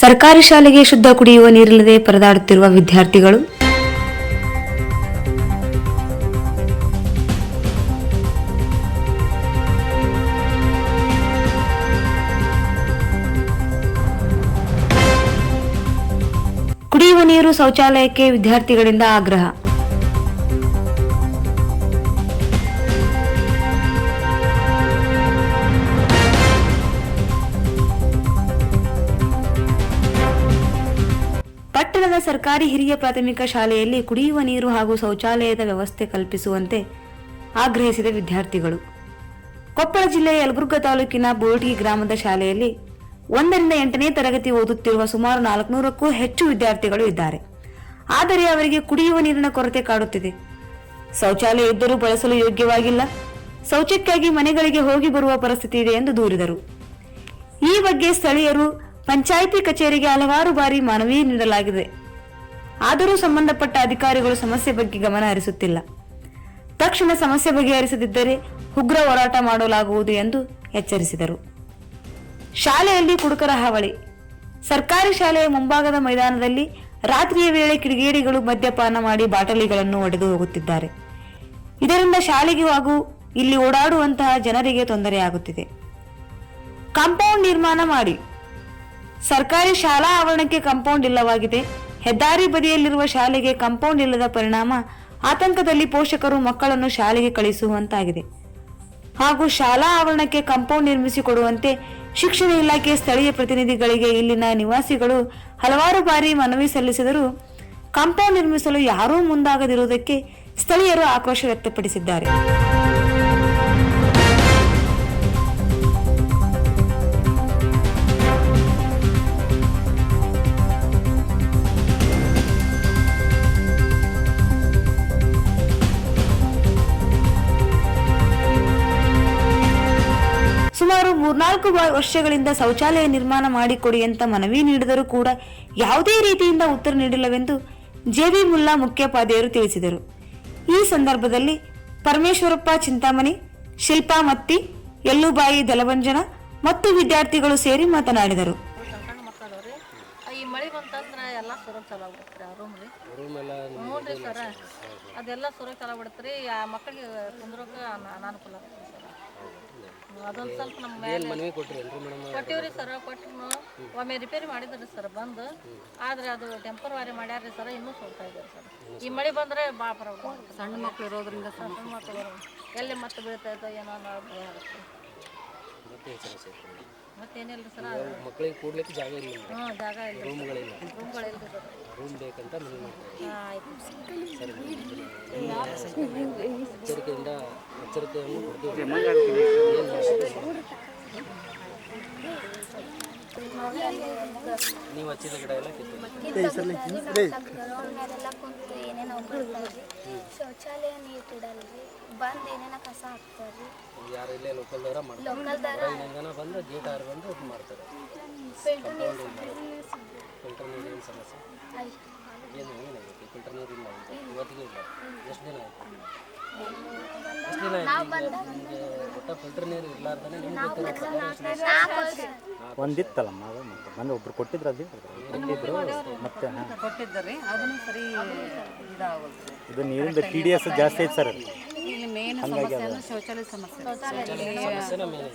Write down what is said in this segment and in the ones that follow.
ಸರ್ಕಾರಿ ಶಾಲೆಗೆ ಶುದ್ಧ ಕುಡಿಯುವ ನೀರಿಲ್ಲದೆ ಪರದಾಡುತ್ತಿರುವ ವಿದ್ಯಾರ್ಥಿಗಳು. ಕುಡಿಯುವ ನೀರು ಶೌಚಾಲಯಕ್ಕೆ ವಿದ್ಯಾರ್ಥಿಗಳಿಂದ ಆಗ್ರಹ. ಪಟ್ಟಣದ ಸರ್ಕಾರಿ ಹಿರಿಯ ಪ್ರಾಥಮಿಕ ಶಾಲೆಯಲ್ಲಿ ಕುಡಿಯುವ ನೀರು ಹಾಗೂ ಶೌಚಾಲಯದ ವ್ಯವಸ್ಥೆ ಕಲ್ಪಿಸುವಂತೆ ಆಗ್ರಹಿಸಿದ ವಿದ್ಯಾರ್ಥಿಗಳು. ಕೊಪ್ಪಳ ಜಿಲ್ಲೆಯ ಯಲಬುರ್ಗ ತಾಲೂಕಿನ ಬೋಟಿ ಗ್ರಾಮದ ಶಾಲೆಯಲ್ಲಿ ಒಂದರಿಂದ ಎಂಟನೇ ತರಗತಿ ಓದುತ್ತಿರುವ ಸುಮಾರು ನಾಲ್ಕುನೂರಕ್ಕೂ ಹೆಚ್ಚು ವಿದ್ಯಾರ್ಥಿಗಳು ಇದ್ದಾರೆ. ಆದರೆ ಅವರಿಗೆ ಕುಡಿಯುವ ನೀರಿನ ಕೊರತೆ ಕಾಡುತ್ತಿದೆ. ಶೌಚಾಲಯ ಇದ್ದರೂ ಬಳಸಲು ಯೋಗ್ಯವಾಗಿಲ್ಲ. ಶೌಚಕ್ಕಾಗಿ ಮನೆಗಳಿಗೆ ಹೋಗಿ ಬರುವ ಪರಿಸ್ಥಿತಿ ಇದೆ ಎಂದು ದೂರಿದರು. ಈ ಬಗ್ಗೆ ಸ್ಥಳೀಯರು ಪಂಚಾಯಿತಿ ಕಚೇರಿಗೆ ಹಲವಾರು ಬಾರಿ ಮನವಿ ನೀಡಲಾಗಿದೆ. ಆದರೂ ಸಂಬಂಧಪಟ್ಟ ಅಧಿಕಾರಿಗಳು ಸಮಸ್ಯೆ ಬಗ್ಗೆ ಗಮನ ಹರಿಸುತ್ತಿಲ್ಲ. ತಕ್ಷಣ ಸಮಸ್ಯೆ ಬಗೆಹರಿಸದಿದ್ದರೆ ಉಗ್ರ ಹೋರಾಟ ಮಾಡಲಾಗುವುದು ಎಂದು ಎಚ್ಚರಿಸಿದರು. ಶಾಲೆಯಲ್ಲಿ ಕುಡುಕರ ಹಾವಳಿ. ಸರ್ಕಾರಿ ಶಾಲೆಯ ಮುಂಭಾಗದ ಮೈದಾನದಲ್ಲಿ ರಾತ್ರಿಯ ವೇಳೆ ಕಿಡಿಗೇಡಿಗಳು ಮದ್ಯಪಾನ ಮಾಡಿ ಬಾಟಲಿಗಳನ್ನು ಒಡೆದು ಹೋಗುತ್ತಿದ್ದಾರೆ. ಇದರಿಂದ ಶಾಲೆಗೆ ಹಾಗೂ ಇಲ್ಲಿ ಓಡಾಡುವಂತಹ ಜನರಿಗೆ ತೊಂದರೆಯಾಗುತ್ತಿದೆ ಕಾಂಪೌಂಡ್ ನಿರ್ಮಾಣ ಮಾಡಿ. ಸರ್ಕಾರಿ ಶಾಲಾ ಆವರಣಕ್ಕೆ ಕಾಂಪೌಂಡ್ ಇಲ್ಲವಾಗಿದೆ. ಹೆದ್ದಾರಿ ಬದಿಯಲ್ಲಿರುವ ಶಾಲೆಗೆ ಕಾಂಪೌಂಡ್ ಇಲ್ಲದ ಪರಿಣಾಮ ಆತಂಕದಲ್ಲಿ ಪೋಷಕರು ಮಕ್ಕಳನ್ನು ಶಾಲೆಗೆ ಕಳಿಸುವಂತಾಗಿದೆ. ಹಾಗೂ ಶಾಲಾ ಆವರಣಕ್ಕೆ ಕಾಂಪೌಂಡ್ ನಿರ್ಮಿಸಿಕೊಡುವಂತೆ ಶಿಕ್ಷಣ ಇಲಾಖೆ ಸ್ಥಳೀಯ ಪ್ರತಿನಿಧಿಗಳಿಗೆ ಇಲ್ಲಿನ ನಿವಾಸಿಗಳು ಹಲವಾರು ಬಾರಿ ಮನವಿ ಸಲ್ಲಿಸಿದರೂ ಕಾಂಪೌಂಡ್ ನಿರ್ಮಿಸಲು ಯಾರೂ ಮುಂದಾಗದಿರುವುದಕ್ಕೆ ಸ್ಥಳೀಯರು ಆಕ್ರೋಶ ವ್ಯಕ್ತಪಡಿಸಿದ್ದಾರೆ. ಮೂರ್ನಾಲ್ಕು ವರ್ಷಗಳಿಂದ ಶೌಚಾಲಯ ನಿರ್ಮಾಣ ಮಾಡಿಕೊಡಿ ಅಂತ ಮನವಿ ನೀಡಿದರೂ ಕೂಡ ಯಾವುದೇ ರೀತಿಯಿಂದ ಉತ್ತರ ನೀಡಿಲ್ಲವೆಂದು ಜೆವಿ ಮುಲ್ಲಾ ಮುಖ್ಯೋಪಾಧ್ಯಾಯರು ತಿಳಿಸಿದರು. ಈ ಸಂದರ್ಭದಲ್ಲಿ ಪರಮೇಶ್ವರಪ್ಪ ಚಿಂತಾಮಣಿ, ಶಿಲ್ಪಾ ಮತ್ತಿ ಎಲ್ಲುಬಾಯಿ ದಲವಂಜನ ಮತ್ತು ವಿದ್ಯಾರ್ಥಿಗಳು ಸೇರಿ ಮಾತನಾಡಿದರು. ಈ ಅದೆಲ್ಲ ಆ ಮಕ್ಕಳಿಗೆ ಕುಂದ್ರೋಕೆ ಅನಾನುಕೂಲ ಆಗ್ತದೆ ಅದೊಂದು ಸ್ವಲ್ಪ ನಮ್ಮ ಮೇಲೆ ಕೊಟ್ಟಿವ್ರಿ ಸರ್ ಕೊಟ್ಟರು ಒಮ್ಮೆ ರಿಪೇರಿ ಮಾಡಿದ್ರಿ ಸರ್ ಬಂದು. ಆದ್ರೆ ಅದು ಟೆಂಪರವರಿ ಮಾಡ್ಯಾರ್ರಿ ಸರ್ ಇನ್ನೂ ಸೋಲ್ತಾ ಇದ್ದಾರೆ ಸರ್ ಈ ಮಳೆ ಬಂದ್ರೆ ಭಾಳ ಪ್ರಾಬ್ಲಮ್ ಸಣ್ಣ ಮಕ್ಕಳು ಇರೋದ್ರಿಂದ ಸಣ್ಣ ಮಕ್ಕಳು ಎಲ್ಲಿ ಮತ್ತೆ ಬೀಳ್ತಾ ಇದ್ದೋ ಏನೋ ಅನ್ನೋ ಭಯ ಆಗುತ್ತೆ. ಮತ್ತೇನಿಲ್ಲ ಸರ್? ಮಕ್ಕಳಿಗೆ ಕೂಡ್ಲಿಕ್ಕೆ ಜಾಗ ಇಲ್ಲ ಹ್ಞೂ ಜಾಗ ಇಲ್ಲ. ರೂಮ್ಗಳಿಲ್ಲ. ರೂಮ್ ಬೇಕಂತ ಮನೆ ಎಚ್ಚರಿಕೆಯಿಂದ ಎಚ್ಚರಿಕೆಯನ್ನು ಕೊಡ್ತೀವಿ. ನೀವು ಹಚ್ಚಿದ ಗಿಡ ಎಲ್ಲ ಕಿತ್ತು. ಶೌಚಾಲಯ ನೀರು ಬಿಡಲ್ರಿ ಬಂದು ಏನೇನ ಕಸ ಹಾಕ್ತಾರ್ರಿ? ಯಾರು ಇಲ್ಲೇ ಲೋಕಲ್ದವ್ರ ಮಾಡ್ತಾರೆ. ಹೊರಗಿನಿಂದನ ಬಂದು ಗೇಟ್ ಆರು ಬಂದು ಇದು ಮಾಡ್ತಾರೆ. ಫಿಲ್ಟರ್ ನೀರು ಫಿಲ್ಟರ್ ನೀರು ಏನು ಸಮಸ್ಯೆ? ಏನು ಏನಾಗೈತಿ ಫಿಲ್ಟರ್ ನೀರು ಇಲ್ಲ ಅಂತ. ಇವತ್ತಿಗೆ ಇಲ್ಲ. ಎಷ್ಟು ದಿನ ಆಯ್ತು? ಎಷ್ಟು ದಿನ ಆಯ್ತು? ನಿಮಗೆ ಒಟ್ಟ ಫಿಲ್ಟರ್ ನೀರು ಇರಲಾರ್ದೇ ನಿಮ್ಗೆ ಗೊತ್ತಿರೋ ಪ್ರಕಾರ ಎಷ್ಟು ದಿನ? ನಾಲ್ಕು ವರ್ಷ ಒಂದಿತ್ತಲ್ಲಮ್ಮ ಅದು ಮತ್ತೆ? ಮೊನ್ನೆ ಒಬ್ರು ಕೊಟ್ಟಿದ್ರು ಅಲ್ಲಿ ಕೊಟ್ಟಿದ್ರು. ಮತ್ತೆ ಕೊಟ್ಟಿದ್ದಾರೆ. ಅದನ್ನು ಸರಿ ಇದಾಗಲ್ರಿ ಇದು ನೀರಿಂದ ಟಿ ಡಿ ಎಸ್ ಜಾಸ್ತಿ ಐತೆ ಸರ್ ಇಲ್ಲಿ ಸಮಸ್ಯೆ ಅಂದ್ರೆ ಶೌಚಾಲಯ ಸಮಸ್ಯೆ.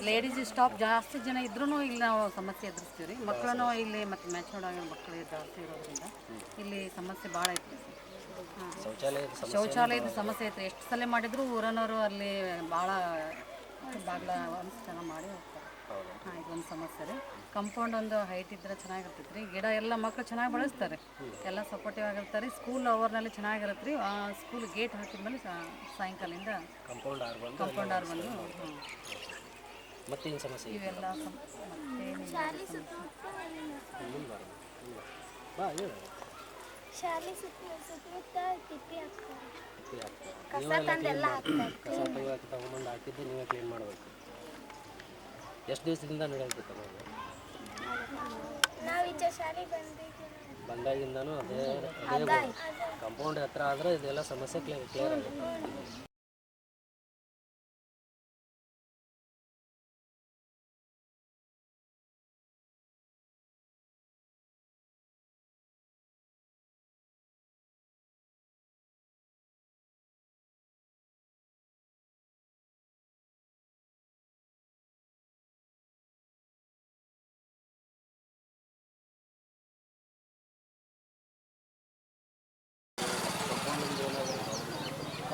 ಲೇಡೀಸ್ ಸ್ಟಾಪ್ ಜಾಸ್ತಿ ಜನ ಇದ್ರೂ ಇಲ್ಲಿ ನಾವು ಸಮಸ್ಯೆ ಎದುರಿಸ್ತೀವಿ ರೀ. ಮಕ್ಕಳನ್ನು ಇಲ್ಲಿ ಮತ್ತೆ ಮ್ಯಾಚ್ ಆಗಿರೋ ಮಕ್ಕಳು ಜಾಸ್ತಿ ಇರೋದ್ರಿಂದ ಇಲ್ಲಿ ಸಮಸ್ಯೆ ಭಾಳ ಐತೆ ಹಾಂ. ಶೌಚಾಲಯದ ಸಮಸ್ಯೆ ಐತೆ ಎಷ್ಟು ಸಲ ಮಾಡಿದ್ರು ಊರನವರು ಅಲ್ಲಿ ಭಾಳ ಬಾಗ್ಲ ಒಂದು ಚೆನ್ನಾಗಿ ಮಾಡಿ ಹೋಗ್ತಾರೆ. ಹಾಂ ಇದೊಂದು ಸಮಸ್ಯೆ ರೀ. ಕಂಪೌಂಡ್ ಒಂದು ಹೈಟ್ ಇದ್ರೆ ಚೆನ್ನಾಗಿರ್ತೈತೆ ರೀ ಗಿಡ ಎಲ್ಲ ಮಕ್ಕಳು ಚೆನ್ನಾಗಿ ಬಳಸ್ತಾರೆ. ಎಲ್ಲ ಸಪೋರ್ಟಿವ್ ಆಗಿರ್ತಾರೆ. ಸ್ಕೂಲ್ ಅವರ್ನಲ್ಲಿ ಚೆನ್ನಾಗಿರುತ್ತೆ ರೀ ಸ್ಕೂಲ್ ಗೇಟ್ ಹಾಕಿದ್ಮೇಲೆ ಮೇಲೆ ಸಾಯಂಕಾಲದಿಂದ ಕಂಪೌಂಡ್ ಆರ್ ಬಂದು ಕಂಪೌಂಡ್ ಆರ್ ಬಂದು ಮತ್ತೇನು ಸಮಸ್ಯೆ ಇದೆ ಇವೆಲ್ಲ ಶಾಲೆ ಸುತ್ತ ಸುತ್ತಮುತ್ತ ತಿಪ್ಪಿ ಹಾಕ್ತಾರೆ. ಕಸ ತಂದೆಲ್ಲ ಹಾಕ್ತಾರೆ. ಕಸ ತೆಗಿಯೋಕೆ ಹಾಕಿದ್ದು ನೀವೇ ಕ್ಲೀನ್ ಮಾಡಬೇಕು. ಎಷ್ಟು ದಿವಸದಿಂದ ನಡೆಯುತ್ತೆ ಬಂದಾಗಿಂದನೂ ಅದೇ ಅದೇ ಕಂಪೌಂಡ್ ಹತ್ರ ಆದರೆ ಇದೆಲ್ಲ ಸಮಸ್ಯೆ ಕ್ಲಿಯರ್ ಕ್ಲಿಯರ್ ಆಗುತ್ತೆ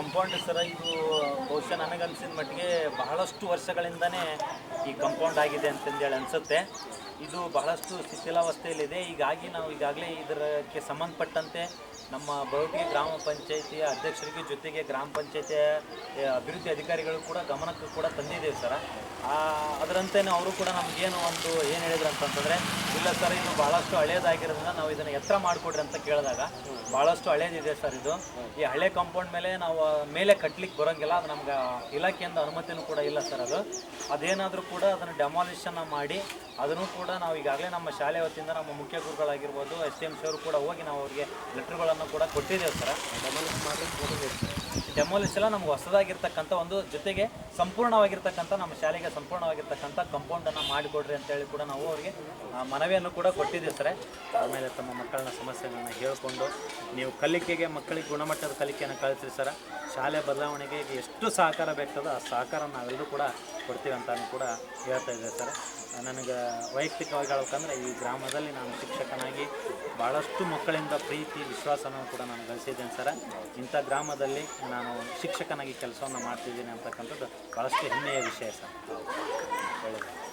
ಕಂಪೌಂಡ್ ಸರ ಇದು ಬಹುಶಃ ನನಗನ್ಸಿದ ಮಟ್ಟಿಗೆ ಬಹಳಷ್ಟು ವರ್ಷಗಳಿಂದನೇ ಈ ಕಂಪೌಂಡ್ ಆಗಿದೆ ಅಂತಂದೇಳಿ ಅನಿಸುತ್ತೆ. ಇದು ಬಹಳಷ್ಟು ಶಿಥಿಲಾವಸ್ಥೆಯಲ್ಲಿದೆ ಹೀಗಾಗಿ ನಾವು ಈಗಾಗಲೇ ಇದಕ್ಕೆ ಸಂಬಂಧಪಟ್ಟಂತೆ ನಮ್ಮ ಬೌಟಿ ಗ್ರಾಮ ಪಂಚಾಯಿತಿಯ ಅಧ್ಯಕ್ಷರಿಗೆ ಜೊತೆಗೆ ಗ್ರಾಮ ಪಂಚಾಯಿತಿಯ ಅಭಿವೃದ್ಧಿ ಅಧಿಕಾರಿಗಳು ಕೂಡ ಗಮನಕ್ಕೆ ಕೂಡ ತಂದಿದ್ದೇವೆ ಸರ. ಅದರಂತೆಯೇ ಅವರು ಕೂಡ ನಮಗೇನು ಒಂದು ಏನು ಹೇಳಿದ್ರು ಅಂತಂತಂದರೆ ಇಲ್ಲ ಸರ್ ಇದು ಬಹಳಷ್ಟು ಹಳೇದಾಗಿರೋದ್ರಿಂದ ನಾವು ಇದನ್ನು ಎತ್ತರ ಮಾಡಿಕೊಡ್ರಿ ಅಂತ ಕೇಳಿದಾಗ ಬಹಳಷ್ಟು ಹಳೇದಿದೆ ಸರ್ ಇದು. ಈ ಹಳೆ ಕಾಂಪೌಂಡ್ ಮೇಲೆ ನಾವು ಮೇಲೆ ಕಟ್ಲಿಕ್ಕೆ ಬರೋಂಗಿಲ್ಲ ಅದು ನಮ್ಗೆ ಇಲಾಖೆಯಿಂದ ಅನುಮತಿನೂ ಕೂಡ ಇಲ್ಲ ಸರ್ ಅದು. ಅದೇನಾದರೂ ಕೂಡ ಅದನ್ನು ಡೆಮಾಲಿಷನ್ ಮಾಡಿ ಅದನ್ನು ಕೂಡ ನಾವು ಈಗಾಗಲೇ ನಮ್ಮ ಶಾಲೆ ವತಿಯಿಂದ ನಮ್ಮ ಮುಖ್ಯ ಗುರುಗಳಾಗಿರ್ಬೋದು ಎಸ್ ಟಿ ಎಂ ಸಿ ಅವರು ಕೂಡ ಹೋಗಿ ನಾವು ಅವರಿಗೆ ಲೆಟ್ರ್ಗಳನ್ನು ಕೂಡ ಕೊಟ್ಟಿದ್ದೇವೆ ಸರ್. ಡೆಮಾಲಿಷ್ ಎಲ್ಲ ನಮ್ಗೆ ಹೊಸದಾಗಿರ್ತಕ್ಕಂಥ ಒಂದು ಜೊತೆಗೆ ಸಂಪೂರ್ಣವಾಗಿರ್ತಕ್ಕಂಥ ನಮ್ಮ ಶಾಲೆಗೆ ಸಂಪೂರ್ಣವಾಗಿರ್ತಕ್ಕಂಥ ಕಂಪೌಂಡನ್ನು ಮಾಡಿಕೊಡ್ರಿ ಅಂತೇಳಿ ಕೂಡ ನಾವು ಅವರಿಗೆ ಆ, ಮನವಿಯನ್ನು ಕೂಡ ಕೊಟ್ಟಿದ್ದೆ ಸರ್. ಆಮೇಲೆ ತಮ್ಮ ಮಕ್ಕಳನ್ನ ಸಮಸ್ಯೆಗಳನ್ನ ಹೇಳಿಕೊಂಡು ನೀವು ಕಲಿಕೆಗೆ, ಮಕ್ಕಳಿಗೆ ಗುಣಮಟ್ಟದ ಕಲಿಕೆಯನ್ನು ಕಳಿಸ್ರಿ ಸರ್. ಶಾಲೆ ಬದಲಾವಣೆಗೆ ಎಷ್ಟು ಸಹಕಾರ ಬೇಕದೋ ಆ ಸಹಕಾರ ನಾವೆಲ್ಲರೂ ಕೂಡ ಕೊಡ್ತೀವಿ ಅಂತಾನು ಕೂಡ ಹೇಳ್ತಾ ಇದ್ದೆ ಸರ್. ನನಗೆ ವೈಯಕ್ತಿಕವಾಗಿ ಹೇಳ್ಬೇಕಂದ್ರೆ ಈ ಗ್ರಾಮದಲ್ಲಿ ನಾನು ಶಿಕ್ಷಕನಾಗಿ ಭಾಳಷ್ಟು ಮಕ್ಕಳಿಂದ ಪ್ರೀತಿ, ವಿಶ್ವಾಸವನ್ನು ಕೂಡ ನಾನು ಗಳಿಸಿದ್ದೇನೆ ಸರ್. ಇಂಥ ಗ್ರಾಮದಲ್ಲಿ ನಾನು ಶಿಕ್ಷಕನಾಗಿ ಕೆಲಸವನ್ನು ಮಾಡ್ತಿದ್ದೀನಿ ಅಂತಕ್ಕಂಥದ್ದು ಭಾಳಷ್ಟು ಹೆಮ್ಮೆಯ ವಿಷಯ ಸರ್. ಒಳ್ಳೆಯದು.